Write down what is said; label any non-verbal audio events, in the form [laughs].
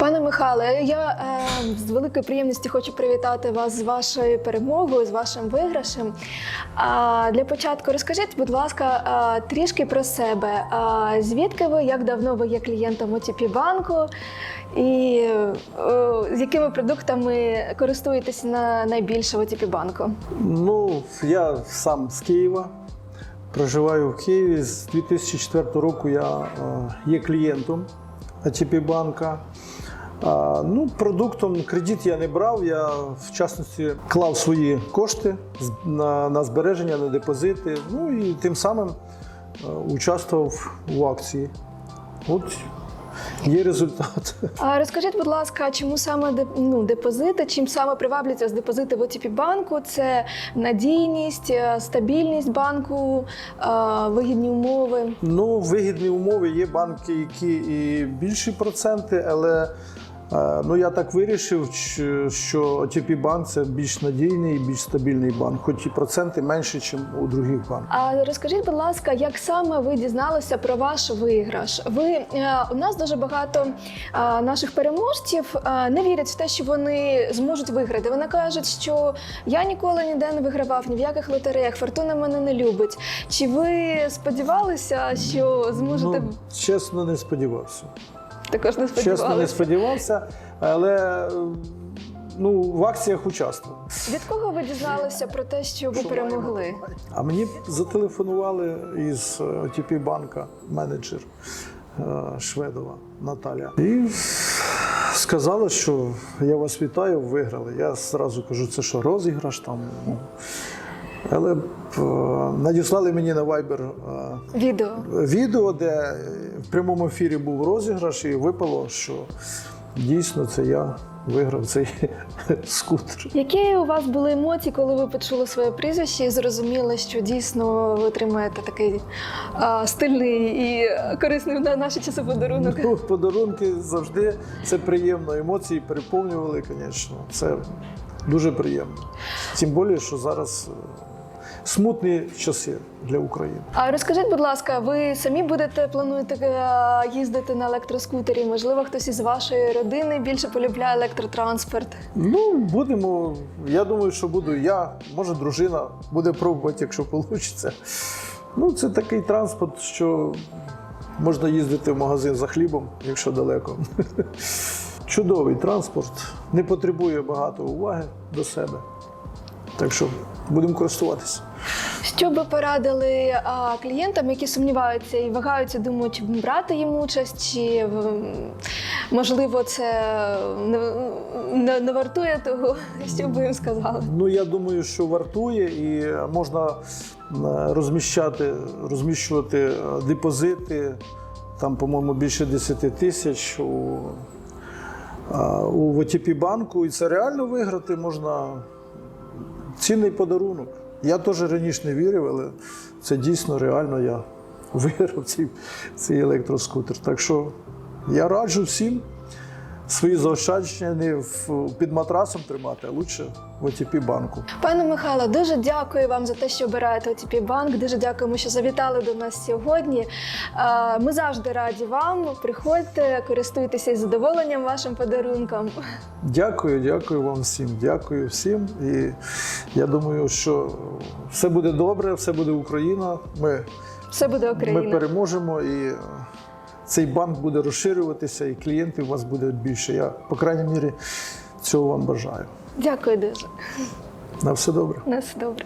Пане Михайле, я е, з великою приємністю хочу привітати вас з вашою перемогою, з вашим виграшем. А для початку розкажіть, будь ласка, е, трішки про себе. А, звідки ви, як давно ви є клієнтом OTP банку, і е, з якими продуктами користуєтесь на найбільше в OTP банку? Ну, я сам з Києва. Проживаю в Києві. З 2004 року я е, є клієнтом АТП банка. Ну, продуктом кредит я не брав. Я в частності клав свої кошти на, на збереження, на депозити. Ну і тим самим участвував в акції. От є результат. А розкажіть, будь ласка, чому саме ну, депозити, чим саме привабляться з депозити в ОТП банку? Це надійність, е, стабільність банку, е, вигідні умови. Ну, вигідні умови. Є банки, які і більші проценти, але ну, я так вирішив, що OTP банк це більш надійний більш стабільний банк, хоч і проценти менші, ніж у других банків. А розкажіть, будь ласка, як саме ви дізналися про ваш виграш? Ви е, у нас дуже багато е, наших переможців е, не вірять в те, що вони зможуть виграти. Вони кажуть, що я ніколи ніде не вигравав, ні в яких лотереях, фортуна мене не любить. Чи ви сподівалися, що зможете Ну, чесно, не сподівався. Також не сподівалися? Чесно, не сподівався, але е, ну, в акціях участвував. Від кого ви дізналися про те, що ви перемогли? А мені зателефонували із е, OTP банка менеджер е, Шведова Наталя. І сказали, що я вас вітаю, виграли. Я зразу кажу, це що, розіграш там. Але е, надіслали мені на Viber е, Відео. відео, де в прямому ефірі був розіграш, і випало, що дійсно це я виграв цей [laughs] скутер. Які у вас були емоції, коли ви почули своє прізвище і зрозуміли, що дійсно ви отримаєте такий а, стильний і корисний на наші часи подарунок? Ну, подарунки завжди це приємно. Емоції переповнювали, звісно. Це дуже приємно. Тим більше, що зараз е, смутні часи для України. А розкажіть, будь ласка, ви самі будете плануєте е, їздити на електроскутері? Можливо, хтось із вашої родини більше полюбляє електротранспорт? Ну, будемо. Я думаю, що буду я, може, дружина буде пробувати, якщо вийде. Ну, це такий транспорт, що можна їздити в магазин за хлібом, якщо далеко. [laughs] Чудовий транспорт, не потребує багато уваги до себе. Так що будемо користуватися. Що би порадили а, клієнтам, які сумніваються і вагаються, думають, чи брати їм участь, чи можливо це не, не, не вартує того, [laughs] що би їм сказали? Ну, я думаю, що вартує і можна е, розміщати, розміщувати е, депозити. Там, по-моєму, більше 10 тисяч у, а, у ВТП банку. І це реально виграти можна цінний подарунок. Я теж раніше не вірив, але це дійсно реально я [laughs] виграв цей, цей електроскутер. Так що я раджу всім свої заощадження не в, під матрасом тримати, а лучше в ОТП банку. Пане Михайло, дуже дякую вам за те, що обираєте OTP банк. Дуже дякуємо, що завітали до нас сьогодні. Ми завжди раді вам. Приходьте, користуйтеся із задоволенням вашим подарунком. Дякую, дякую вам всім. Дякую всім. І я думаю, що все буде добре, все буде Україна. Ми, Все буде ми переможемо і цей банк буде розширюватися, і клієнтів у вас буде більше. Я, по крайній мірі, цього вам бажаю. Дякую дуже. На все добре. На все добре.